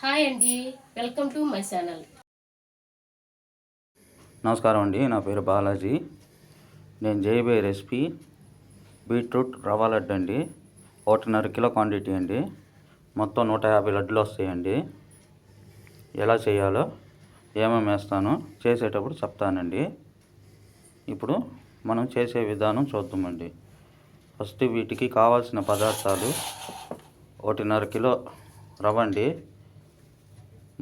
Hi అండి welcome to my channel. నమస్కారం అండి నా పేరు బాలాజీ. నేను జేబీ రెసిపీ బీట్రూట్ రవ్వ లడ్డు అండి. ఒకటిన్నర కిలో క్వాంటిటీ అండి. మొత్తం నూట యాభై లడ్డులు వస్తాయండి. ఎలా చేయాలో ఏమేమి వేస్తానో చేసేటప్పుడు చెప్తానండి. ఇప్పుడు మనం చేసే విధానం చూద్దామండి. ఫస్ట్ వీటికి కావాల్సిన పదార్థాలు ఒకటిన్నర కిలో రవ్వ అండి.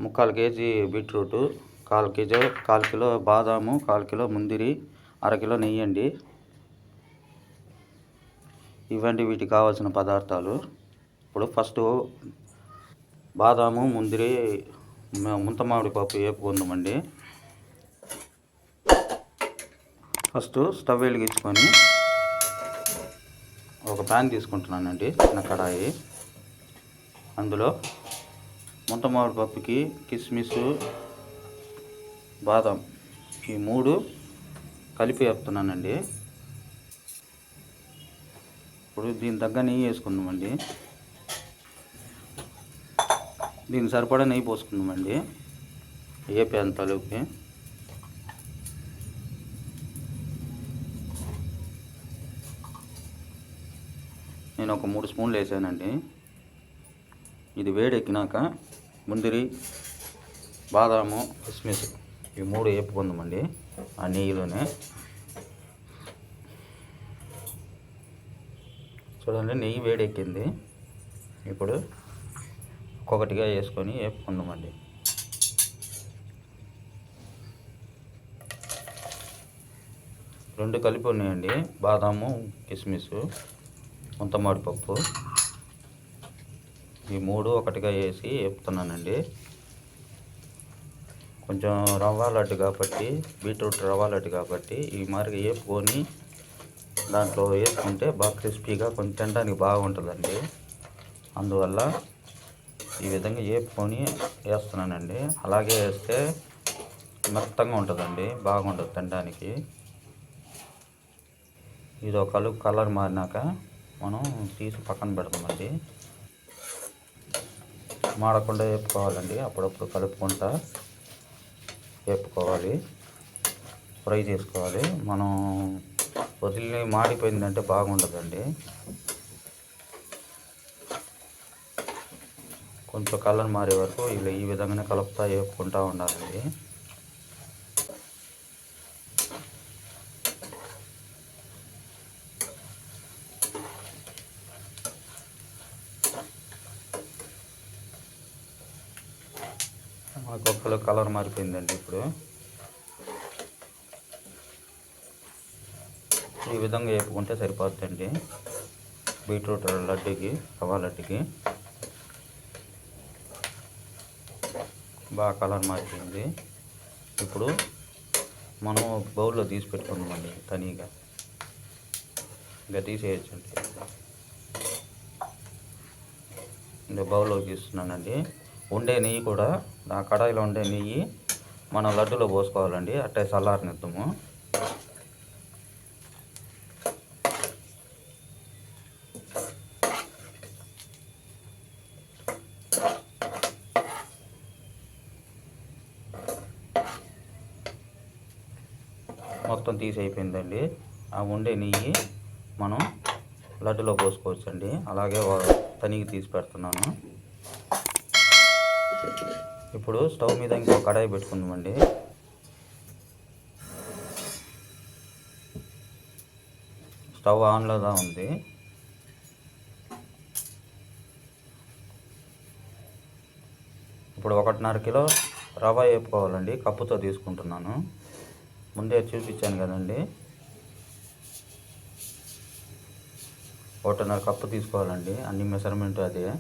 ముక్కాలు కేజీ బీట్రూటు కాల్ కేజీ కాల్ కిలో బాదాము కాల్ కిలో ముందిరి అరకిలో నెయ్యి అండి. వీటికి కావాల్సిన పదార్థాలు. ఇప్పుడు ఫస్ట్ బాదాము ముందిరి ముంత మామిడి పప్పు వేపుకుందామండి ఫస్ట్ స్టవ్ వెలిగించుకొని ఒక ప్యాన్ తీసుకుంటున్నానండి చిన్న కడాయి. అందులో ముంత మామిడి పప్పుకి కిస్మిస్ బాదం ఈ మూడు కలిపి వేస్తున్నానండి ఇప్పుడు దీని తగ్గ నెయ్యి వేసుకుందామండి. దీని సరిపడా నెయ్యి పోసుకుందామండి. ఏ తలుపుకి. నేను ఒక మూడు స్పూన్లు వేసానండి. ఇది వేడెక్కినాక ముందిరి బాదాము కిస్మిస్ ఈ మూడు వేపుకుందామండి ఆ నెయ్యిలోనే. చూడండి నెయ్యి వేడెక్కింది. ఇప్పుడు ఒక్కొక్కటిగా వేసుకొని వేపుకుందామండి. రెండు కలిపి ఉన్నాయండి బాదాము కిస్మిస్ ముంతమాడి పప్పు ఈ మూడు ఒకటిగా వేసి వేపుతున్నానండి. కొంచెం రవ్వ లడ్డు కాబట్టి బీట్రూట్ రవ్వ లడ్డు కాబట్టి ఈ మాదిరిగా వేపుకొని దాంట్లో వేసుకుంటే బాగా క్రిస్పీగా కొంచెం తినడానికి బాగుంటుందండి. అందువల్ల ఈ విధంగా వేపుకొని వేస్తున్నానండి. అలాగే వేస్తే మెత్తంగా ఉంటుందండి బాగుంటుంది తినడానికి. ఇది ఒక కలర్ మారినాక మనం తీసి పక్కన పెడతామండి. మాడకుండా వేపుకోవాలండి. అప్పుడప్పుడు కలుపుకుంటా వేపుకోవాలి. ఫ్రై చేసుకోవాలి. మనం వదిలి మాడిపోయిందంటే బాగుండదండి. కొంచెం కలర్ మారే వరకు ఇలా ఈ విధంగానే కలుపుతా వేపుకుంటా ఉండాలండి. ఆ కుక్కలో కలర్ మారిపోయిందండి ఇప్పుడు. ఈ విధంగా వేపుకుంటే సరిపోతుందండి బీట్రూట్ లడ్డుకి రవా లడ్డుకి. బాగా కలర్ మారిపోయింది. ఇప్పుడు మనం బౌల్లో తీసి పెట్టుకుందామండి తనీగా. ఇంకా తీసేయచ్చండి. ఇంకా బౌల్లో తీస్తున్నానండి. ఉండే నెయ్యి కూడా ఆ కడాయిలో ఉండే నెయ్యి మనం లడ్డులో పోసుకోవాలండి. అట్టే చల్లారనిద్దాము మొత్తం తీసి అయిపోయిందండి. ఆ ఉండే నెయ్యి మనం లడ్డులో పోసుకోవచ్చండి. అలాగే తనిగి తీసి పెడుతున్నాను. ఇప్పుడు స్టవ్ మీద ఇంకో కడాయి పెట్టుకుందామండి. స్టవ్ ఆన్లోదా ఉంది. ఇప్పుడు ఒకటిన్నర కిలో రవ్వ వేపుకోవాలండి కప్పుతో తీసుకుంటున్నాను. ముందే చూపించాను కదండి. ఒకటిన్నర కప్పు తీసుకోవాలండి అన్ని మెజర్మెంట్ అదే.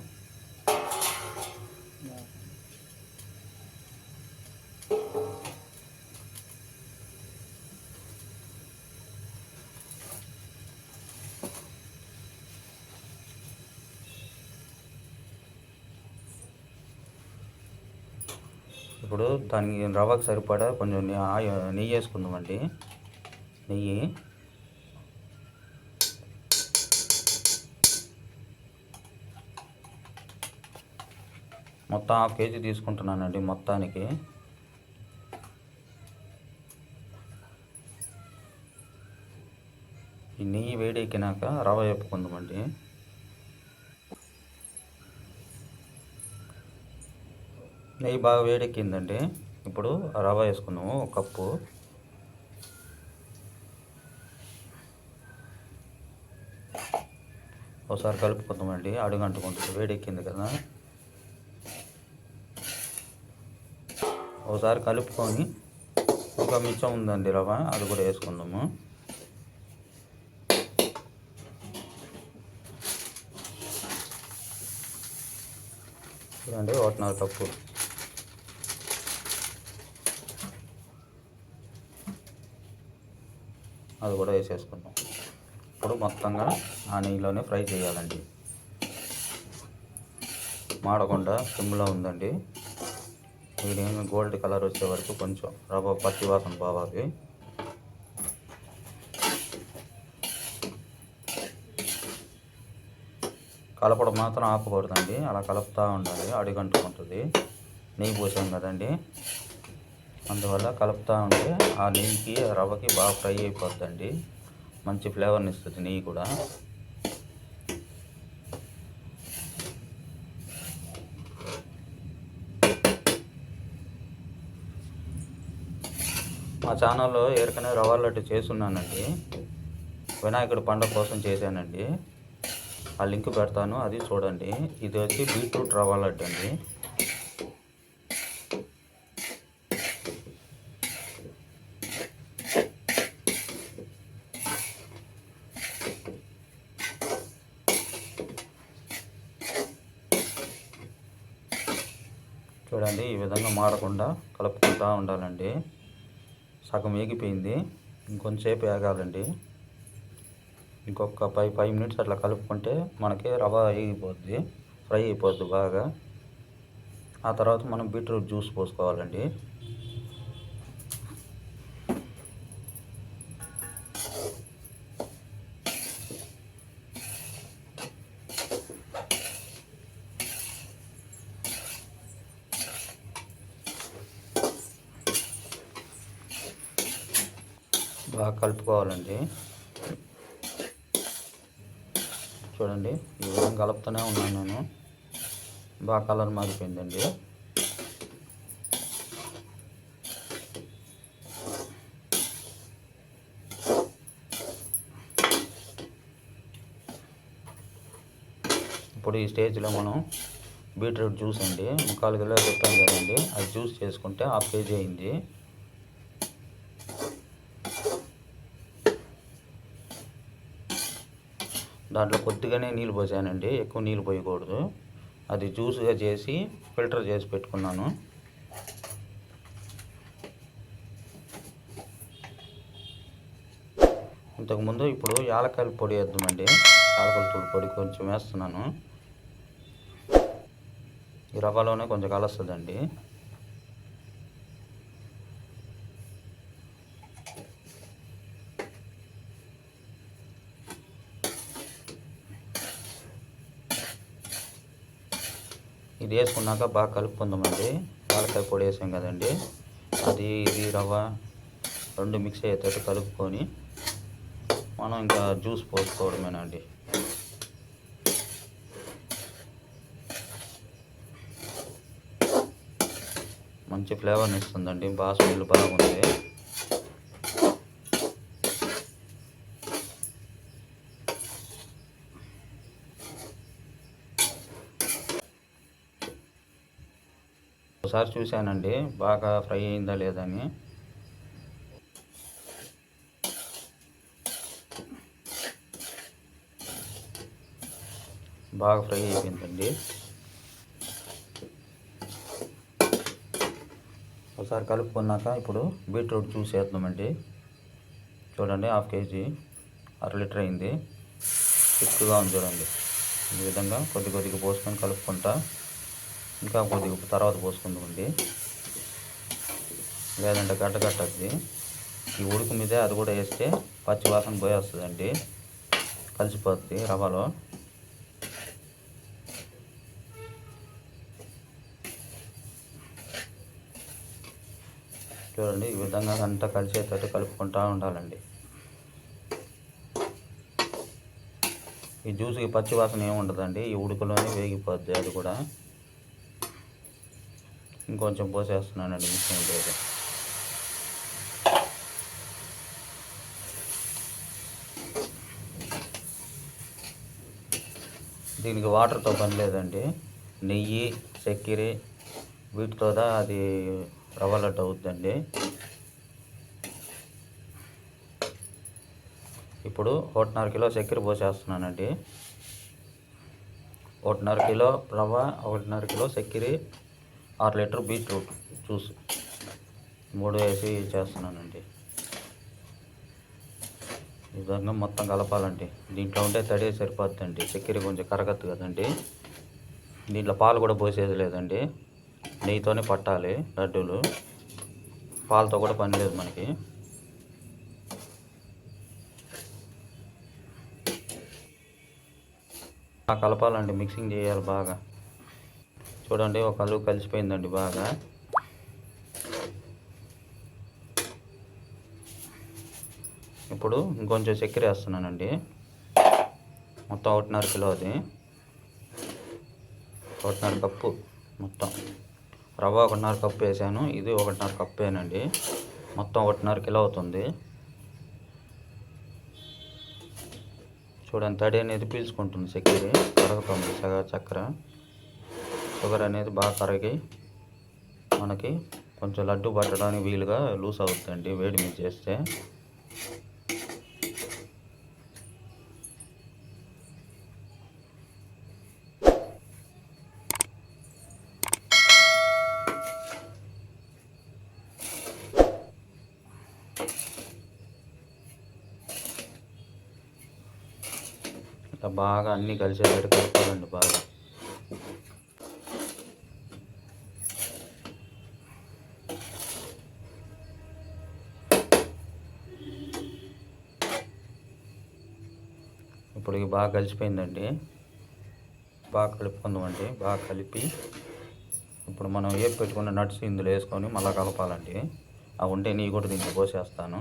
ఇప్పుడు దానికి రవ్వకు సరిపడా కొంచెం నెయ్యి వేసుకుందామండి నెయ్యి. మొత్తం హాఫ్ కేజీ తీసుకుంటున్నానండి మొత్తానికి. ఈ నెయ్యి వేడెక్కినాక రవ్వ వేపుకుందామండి. నెయ్యి బాగా వేడెక్కిందండి. ఇప్పుడు రవ వేసుకుందాము ఒక కప్పు. ఒకసారి కలుపుకుందామండి అడుగంటుకుంటుంది వేడెక్కింది కదా. ఒకసారి కలుపుకొని ఒక మిచ్చం ఉందండి రవ అది కూడా వేసుకుందాము. చూడండి ఒకటిన్నర కప్పు. అది కూడా వేసేసుకుంటాం. ఇప్పుడు మొత్తంగా ఆ నెయ్యిలోనే ఫ్రై చేయాలండి. మాడకుండా సిమ్లో ఉందండి. మీడియం గోల్డ్ కలర్ వచ్చే వరకు కొంచెం రవ్వ పచ్చి వాసన పోవాలి. కలపడం మాత్రం ఆపకూడదండి. అలా కలుపుతూ ఉండాలి. అడిగంటుకుంటుంది నెయ్యి పోసాం కదండి. అందువల్ల కలుపుతూ ఉంటే ఆ నెయ్యికి ఆ రవ్వకి బాగా ఫ్రై అయిపోద్దండి. మంచి ఫ్లేవర్ని ఇస్తుంది నెయ్యి కూడా. మా ఛానల్లో ఎరకనే రవ్వ లడ్డు చేస్తున్నానండి. వినాయకుడి పండుగ కోసం చేశానండి. ఆ లింక్ పెడతాను అది చూడండి. ఇది వచ్చి బీట్రూట్ రవ్వ లడ్డు అండి. చూడండి ఈ విధంగా మాడకుండా కలుపుకుంటూ ఉండాలండి. సగం వేగిపోయింది ఇంకొంచెంసేపు వేగాలండి ఇంకొక ఫైవ్ ఫైవ్ మినిట్స్ అట్లా కలుపుకుంటే మనకి రవ వేగిపోద్ది ఫ్రై అయిపోద్ది బాగా. ఆ తర్వాత మనం బీట్రూట్ జ్యూస్ పోసుకోవాలండి. బాగా కలుపుకోవాలండి. చూడండి ఈ విధంగా కలుపుతూనే ఉన్నాను నేను. బాగా కలర్ మారిపోయిందండి. ఇప్పుడు ఈ స్టేజ్లో మనం బీట్రూట్ జ్యూస్ అండి. ముక్కాలు కిలో చెప్పాను కదండి. అది జ్యూస్ చేసుకుంటే హాఫ్ కేజీ అయింది. దాంట్లో కొద్దిగానే నీళ్ళు పోసానండి ఎక్కువ నీళ్ళు పోయకూడదు. అది జ్యూస్గా చేసి ఫిల్టర్ చేసి పెట్టుకున్నాను. ఇంతకుముందు ఇప్పుడు యాలకాయల పొడి వేద్దామండి. యాలకాయల తూడు పొడి కొంచెం వేస్తున్నాను. ఈ రవ్వలోనే కొంచెం కలుస్తుందండి. ఇది వేసుకున్నాక బాగా కలుపుకుందామండి. పాలకాయ పొడి వేసాం కదండి. అది ఇది రవ్వ రెండు మిక్స్ అయ్యేటట్టు కలుపుకొని మనం ఇంకా జ్యూస్ పోసుకోవడమేనండి. మంచి ఫ్లేవర్ని ఇస్తుందండి. బాగా బాగుంది ఒకసారి చూశానండి. బాగా ఫ్రై అయిందా లేదని బాగా ఫ్రై అయిపోయిందండి. ఒకసారి కలుపుకున్నాక ఇప్పుడు బీట్రూట్ జ్యూస్ వేద్దామండి. చూడండి హాఫ్ కేజీ అర లీటర్ అయింది. ఎక్కువగా ఉంది చూడండి. ఈ విధంగా కొద్ది కొద్దిగా పోసుకొని కలుపుకుంటా. ఇంకా కొద్దిగా తర్వాత పోసుకుందండి లేదంటే గడ్డ కట్టద్ది ఈ ఉడుకు మీదే అది కూడా వేస్తే పచ్చి వాసన పోయేస్తుందండి కలిసిపోతుంది రవ్వలో. చూడండి ఈ విధంగా అంతా కలిసేటట్టు కలుపుకుంటూ ఉండాలండి. ఈ జ్యూస్కి పచ్చి వాసన ఏముండదండి ఈ ఉడుకులోనే వేగిపోద్ది అది కూడా. ఇంకొంచెం పోసేస్తున్నానండి మిషన్ లేదు దీనికి వాటర్తో పని లేదండి. నెయ్యి చక్కెర వీటితో అది రవ్వ లడ్డు అవుతుందండి ఇప్పుడు ఒకటిన్నర కిలో చక్కెర పోసేస్తున్నానండి. ఒకటిన్నర కిలో రవ్వ ఒకటిన్నర కిలో చక్కెర ఆరు లీటర్ బీట్రూట్ జ్యూస్ మూడు వేసి చేస్తున్నానండి. ఈ విధంగా మొత్తం కలపాలండి. దీంట్లో ఉంటే తడి సరిపోద్దండి. చక్కెర కొంచెం కరగద్దు కదండి. దీంట్లో పాలు కూడా పోసేది లేదండి. నెయ్యితోనే పట్టాలి లడ్డూలు. పాలతో కూడా పని లేదు మనకి. కలపాలండి. మిక్సింగ్ చేయాలి బాగా. చూడండి ఒక కలుగు కలిసిపోయిందండి బాగా. ఇప్పుడు ఇంకొంచెం చక్కెర వేస్తున్నానండి. మొత్తం ఒకటిన్నర కిలో అది. ఒకటిన్నర కప్పు మొత్తం. రవ్వ ఒకటిన్నర కప్పు వేసాను. ఇది ఒకటిన్నర కప్పుేనండి. మొత్తం ఒకటిన్నర కిలో అవుతుంది. చూడండి తడి అనేది పీల్చుకుంటుంది చక్కెర. కరుగుతుంది సగ చక్కెర. షుగర్ అనేది బాగా కరిగి మనకి కొంచెం లడ్డు పట్టడానికి వీలుగా లూజ్ అవుతుందండి. వేడి మీద చేస్తే. బాగా అన్నీ కలిసేటట్టు కలపాలండి బాగా. ఇప్పుడు బాగా కలిసిపోయిందండి. బాగా కలుపుకుందామండి. బాగా కలిపి ఇప్పుడు మనం ఏ పెట్టుకున్న నట్స్ ఇందులో వేసుకొని మళ్ళీ కలపాలండి. అవి ఉంటే నీ కూడా దీంట్లో పోసేస్తాను.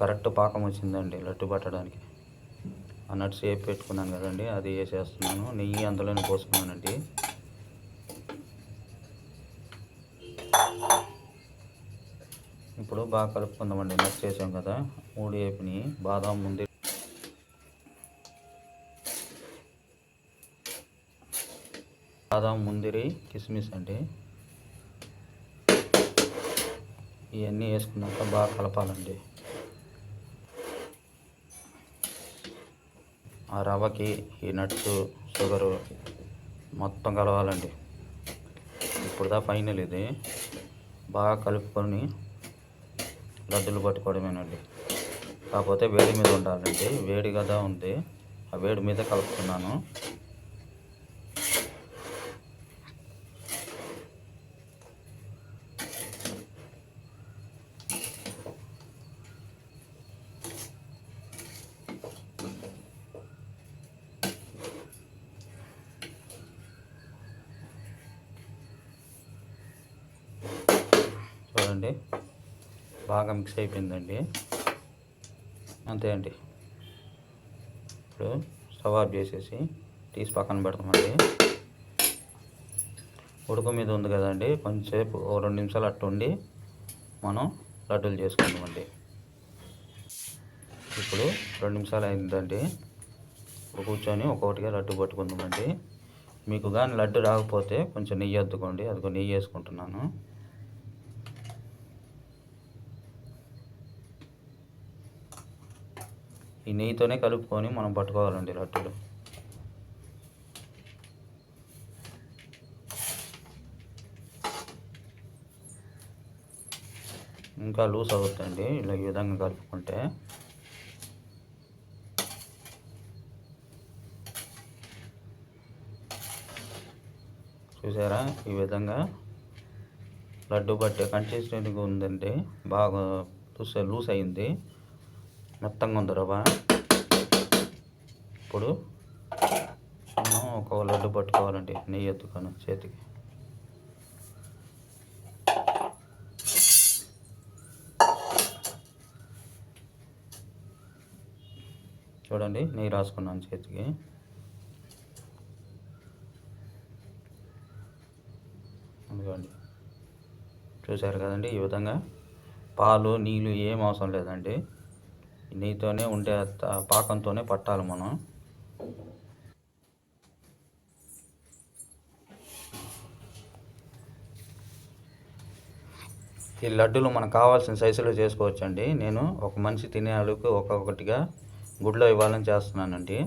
కరెక్ట్ పాకం వచ్చిందండి లడ్డు పట్టడానికి. నట్స్ వేపు పెట్టుకున్నాను కదండి అది వేసేస్తున్నాను. నెయ్యి అందులోనే పోసుకున్నానండి. ఇప్పుడు బాగా కలుపుకుందామండి నట్స్ వేసాం కదా మూడు వేపుని బాదాం ముందు బాదాం ముందిరి కిస్మిస్ అండి. ఇవన్నీ వేసుకున్నాక బాగా కలపాలండి. ఆ రవ్వకి ఈ నట్స్ షుగరు మొత్తం కలవాలండి. ఇప్పుడు దా ఫైనల్ ఇది. బాగా కలుపుకొని లడ్డులు పట్టుకోవడమేనండి. కాకపోతే వేడి మీద ఉండాలండి. వేడి కదా ఉంది. ఆ వేడి మీద కలుపుతున్నాను చూడండి బాగా మిక్స్ అయిపోయిందండి. అంతే అండి. ఇప్పుడు స్టవ్ ఆఫ్ చేసేసి తీసి పక్కన పెడతామండి. ఉడుకు మీద ఉంది కదండి కొంచెంసేపు ఓ రెండు నిమిషాలు అట్టు ఉండి మనం లడ్డూలు చేసుకుందామండి. ఇప్పుడు రెండు నిమిషాలు అయిందండి. ఇప్పుడు కూర్చొని ఒక్కొక్కటిగా లడ్డు పట్టుకుందామండి. మీకు కానీ లడ్డు రాకపోతే కొంచెం నెయ్యి అద్దుకోండి అదిగో నెయ్యి వేసుకుంటున్నాను. ఈ నెయ్యితోనే కలుపుకొని మనం పట్టుకోవాలండి లడ్డూలు. ఇంకా లూజ్ అవుతుందండి ఇలా ఈ విధంగా కలుపుకుంటే. చూసారా? ఈ విధంగా లడ్డు పట్టే కన్సిస్టెంట్గా ఉందండి బాగా లూస్ లూస్ అయింది. మెత్తంగా ఉంది రవ్వ ఇప్పుడు మనం ఒక లడ్డు పట్టుకోవాలండి నెయ్యి ఎత్తుకొని చేతికి. చూడండి నెయ్యి రాసుకున్నాను చేతికి. అందుకోండి చూశారు కదండి ఈ విధంగా. పాలు నీళ్ళు ఏం అవసరం లేదండి. నెయ్యితోనే ఉండే పాకంతోనే పట్టాలి మనం. ఈ లడ్డూలు మనకు కావాల్సిన సైజులో చేసుకోవచ్చండి. నేను ఒక మనిషి తినే అడుగు ఒక్కొక్కటిగా గుడ్లో ఇవ్వాలని చేస్తున్నానండి.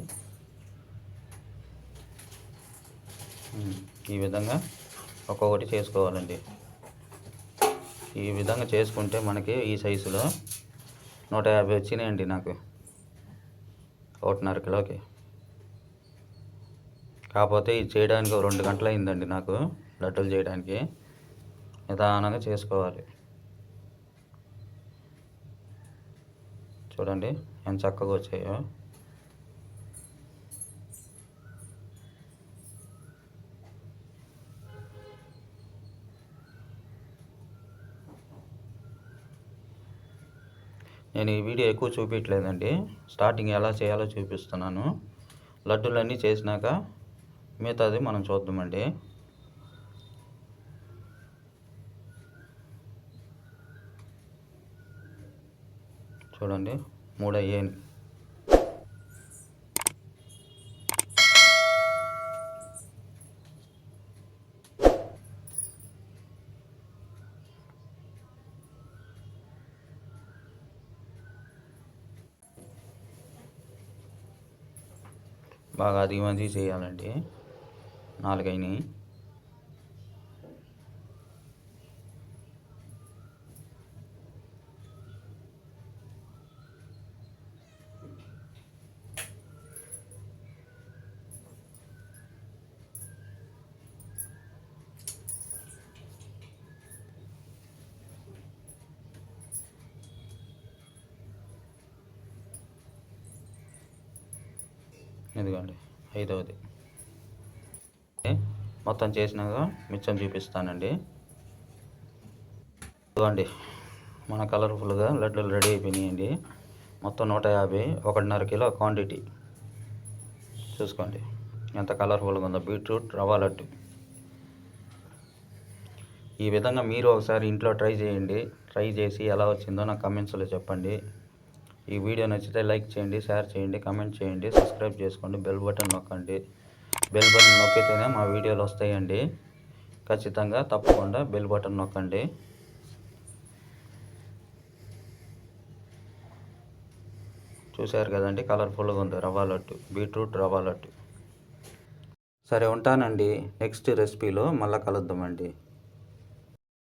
ఈ విధంగా ఒక్కొక్కటి చేసుకోవాలండి. ఈ విధంగా చేసుకుంటే మనకి ఈ సైజులో నూట యాభై వచ్చినాయండి నాకు. ఒకటిన్నర కిలోకి. కాకపోతే ఇది చేయడానికి ఒక రెండు గంటలు అయిందండి నాకు లడ్డూలు చేయడానికి. నిదానంగా చేసుకోవాలి. చూడండి ఎంత చక్కగా వచ్చాయో. నేను ఈ వీడియో ఎక్కువ చూపించలేదండి స్టార్టింగ్ ఎలా చేయాలో చూపిస్తున్నాను. లడ్డూలన్నీ చేసినాక మిగతాది మనం చూద్దామండి. చూడండి. మూడు అయ్యాయి బాగా దిగుమతి చేయాలంటే నాలుగైనవి ఇదిగోండి ఐదవది. మొత్తం చేసినాక మిచ్చం చూపిస్తానండి. ఇదిగోండి మన కలర్ఫుల్గా లడ్డూలు రెడీ అయిపోయినాయండి. మొత్తం నూట యాభై ఒకటిన్నర కిలో క్వాంటిటీ. చూసుకోండి ఎంత కలర్ఫుల్గా ఉందో. బీట్రూట్ రవ్వ లడ్డు. ఈ విధంగా మీరు ఒకసారి ఇంట్లో ట్రై చేయండి. ట్రై చేసి ఎలా వచ్చిందో నాకు కమెంట్స్లో చెప్పండి. ఈ వీడియో నచ్చితే లైక్ చేయండి షేర్ చేయండి కమెంట్ చేయండి సబ్స్క్రైబ్ చేసుకోండి బెల్ బటన్ నొక్కండి. బెల్ బటన్ నొక్కితేనే మా వీడియోలు వస్తాయండి. ఖచ్చితంగా తప్పకుండా బెల్ బటన్ నొక్కండి. చూశారు కదండి కలర్ఫుల్గా ఉంది రవ్వ లడ్డు బీట్రూట్ రవ్వ లడ్డు. సరే ఉంటానండి. నెక్స్ట్ రెసిపీలో మళ్ళీ కలుద్దామండి.